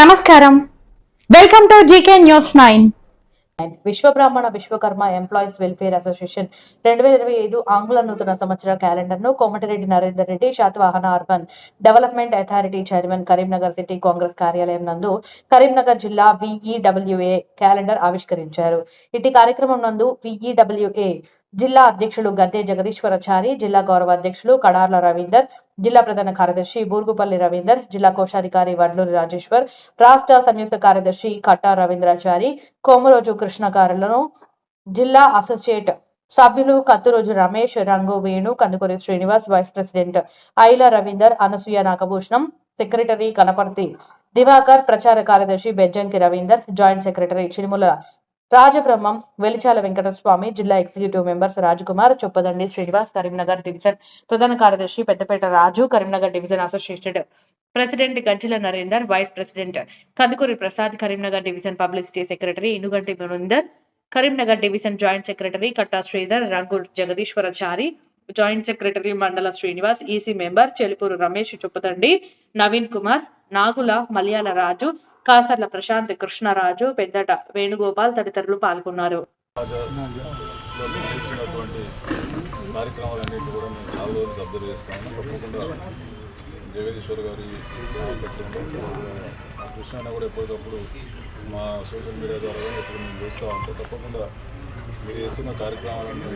నమస్కారం. Welcome to GK news nine Vishwabrahmana Vishwakarma employees welfare association రెండు వేల ఇరవై ఐదు ఆంగ్ల నూతన సంవత్సర క్యాలెండర్ను Komatireddy Narender Reddy Satavahana urban development authority chairman Karimnagar city Congress కార్యాలయం నందు కరీంనగర్ జిల్లా విఈడబ్ల్యూఏ క్యాలెండర్ ఆవిష్కరించారు. ఇటు కార్యక్రమం నందు విఈడబ్ల్యూఏ జిల్లా అధ్యక్షులు గద్దె జగదీశ్వరచారి జిల్లా గౌరవ అధ్యక్షులు కడార్ల రవీందర్ జిల్లా ప్రధాన కార్యదర్శి బూర్గుపల్లి రవీందర్ జిల్లా కోశాధికారి వడ్లూరి రాజేశ్వర్ రాష్ట్ర సంయుక్త కార్యదర్శి కట్టా రవీంద్రాచారి కోమరోజు కృష్ణకారులను జిల్లా అసోసియేట్ సభ్యులు Katturoju Ramesh Rangu Venu Kandukuri Srinivas vice president Aila Ravinder Anasuya Nagabhushanam secretary Kanaparthi Divakar ప్రచార కార్యదర్శి బెజ్జంకి రవీందర్ జాయింట్ సెక్రటరీ చిరుముల రాజబ్రహ్మం వెలిచాల వెంకటస్వామి జిల్లా executive members Rajkumar Choppadandi Srinivas Karimnagar division ప్రధాన కార్యదర్శి Peddapeta Raju Karimnagar division associated president Ganjila Narender vice president Kandukuri Prasad Karimnagar division publicity secretary Inuganti Manunder Karimnagar division joint secretary Katta Sridhar Rangur Jagadeeswarachari joint secretary Mandala Srinivas EC member Chelupuru Ramesh Chuppathandi Naveen Kumar Nagula Malayala Raju Kasarla Prashanth Krishnaraju Peddata Venugopal తదితరులు పాల్గొన్నారు. కార్యక్రమాలన్నింటి కూడా మేము చాలా రోజులు observe చేస్తాము తప్పకుండా జగదీశ్వర్ గారి కృష్ణ కూడా ఎప్పటికప్పుడు మా సోషల్ మీడియా ద్వారా కూడా ఇప్పుడు మేము చూస్తూ ఉంటాం. తప్పకుండా మీరు చేస్తున్న కార్యక్రమాలను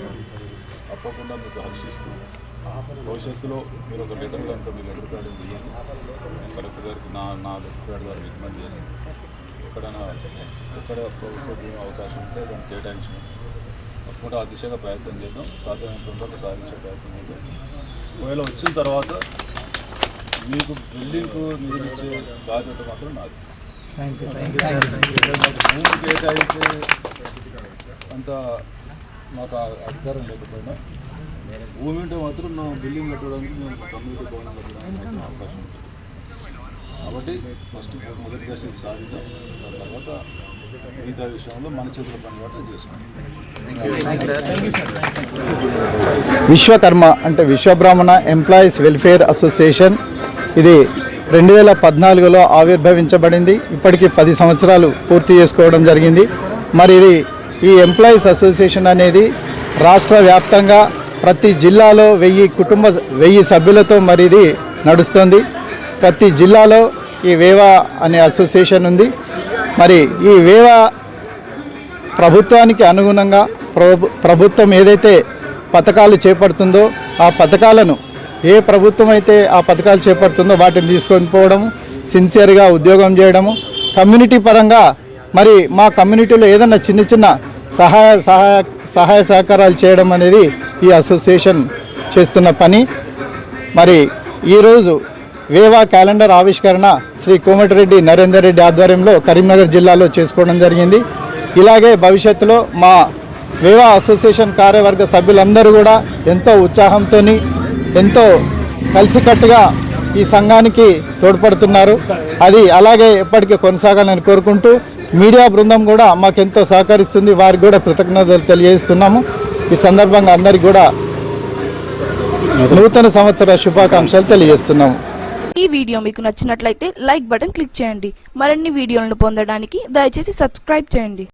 తప్పకుండా మీకు హర్షిస్తూ భవిష్యత్తులో మీరు ఒక లెటర్ కనుక మీ లెటర్ ప్యాడ్ నేను కలెక్టర్ గారికి నా నా లెటర్ ప్యాడ్ ద్వారా రికమెండ్ చేసి ఎక్కడైనా ఎక్కడ ప్రభుత్వ అవకాశం ఉంటే దాన్ని కేటాయించడం. తప్పకుండా ఆ దిశగా ప్రయత్నం చేద్దాం. సాధ్యమైన తొందరగా సాధించే ప్రయత్నం చేద్దాం. ఒకవేళ వచ్చిన తర్వాత మీకు బిల్డింగ్కు నిధులు ఇచ్చే బాధ్యత మాత్రం నాది. భూమి కేటాయించే అంత మాకు అధికారం లేకపోయినా భూమి ఉంటే మాత్రం నా బిల్డింగ్ కట్టడానికి మేము కమ్యూనిటీ భవనం కట్టడానికి మాత్రం అవకాశం ఉంటుంది. కాబట్టి ఫస్ట్ మొదటి దశ ఇది సాధిద్దాం. దాని తర్వాత మిగతా విషయంలో మన చేతుల పని కాబట్టి చేసుకుంటాం విశ్వకర్మ అంటే విశ్వబ్రాహ్మణ ఎంప్లాయీస్ వెల్ఫేర్ అసోసియేషన్ ఇది రెండు వేల పద్నాలుగులో ఆవిర్భవించబడింది. ఇప్పటికి పది సంవత్సరాలు పూర్తి చేసుకోవడం జరిగింది. మరి ఇది ఈ ఎంప్లాయీస్ అసోసియేషన్ అనేది రాష్ట్ర వ్యాప్తంగా ప్రతి జిల్లాలో వెయ్యి కుటుంబ వెయ్యి సభ్యులతో మరి ఇది నడుస్తుంది. ప్రతి జిల్లాలో ఈ వేవా అనే అసోసియేషన్ ఉంది. మరి ఈ వేవా ప్రభుత్వానికి అనుగుణంగా ప్రభుత్వం ఏదైతే పథకాలు చేపడుతుందో ఆ పథకాలను ఏ ప్రభుత్వం అయితే ఆ పథకాలు చేపడుతుందో వాటిని తీసుకొని పోవడము సిన్సియర్గా ఉద్యోగం చేయడము కమ్యూనిటీ పరంగా మరి మా కమ్యూనిటీలో ఏదైనా చిన్న చిన్న సహాయ సహాయ సహాయ సహకారాలు చేయడం అనేది ఈ అసోసియేషన్ చేస్తున్న పని. మరి ఈరోజు వేవా క్యాలెండర్ ఆవిష్కరణ శ్రీ కోమటిరెడ్డి నరేందర్ రెడ్డి ఆధ్వర్యంలో కరీంనగర్ జిల్లాలో చేసుకోవడం జరిగింది. ఇలాగే భవిష్యత్తులో మా వేవా అసోసియేషన్ కార్యవర్గ సభ్యులందరూ కూడా ఎంతో ఉత్సాహంతో ఎంతో కలిసికట్టుగా ఈ సంఘానికి తోడ్పడుతున్నారు. అది అలాగే ఎప్పటికీ కొనసాగాలని కోరుకుంటూ మీడియా బృందం కూడా మాకెంతో సహకరిస్తుంది. వారికి కూడా కృతజ్ఞతలు తెలియజేస్తున్నాము. ఈ సందర్భంగా అందరికీ కూడా నూతన సంవత్సర శుభాకాంక్షలు తెలియజేస్తున్నాము. ఈ వీడియో మీకు నచ్చినట్లయితే లైక్ బటన్ క్లిక్ చేయండి. మరిన్ని వీడియోలను పొందడానికి దయచేసి సబ్స్క్రైబ్ చేయండి.